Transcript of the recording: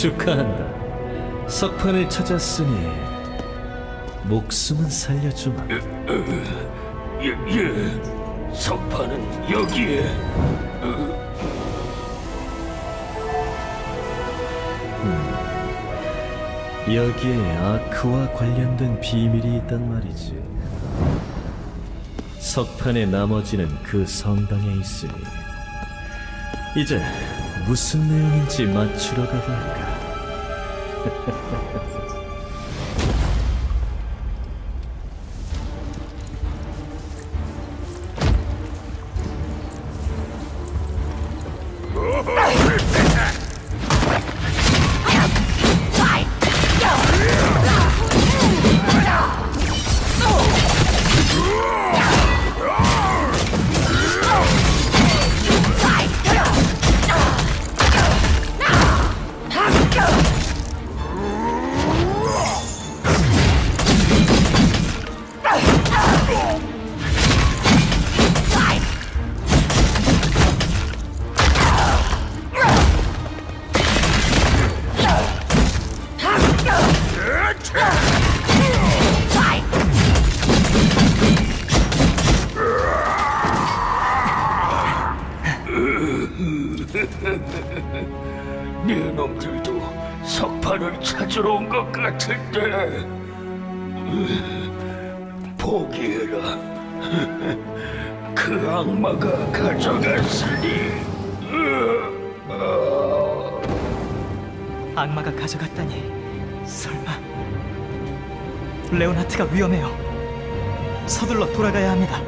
축하한다. 석판을 찾았으니 목숨은 살려주마. 예, 예. 석판은 여기에. 여기에 아크와 관련된 비밀이 있단 말이지. 석판의 나머지는 그 성당에 있으니 이제 무슨 내용인지 맞추러 가볼까? Oh! 네 놈들도 석판을 찾으러 온 것 같은데. 으, 포기해라. 그 악마가 가져갔으니. 악마가 가져갔다니 설마 레오나트가 위험해요 서둘러 돌아가야 합니다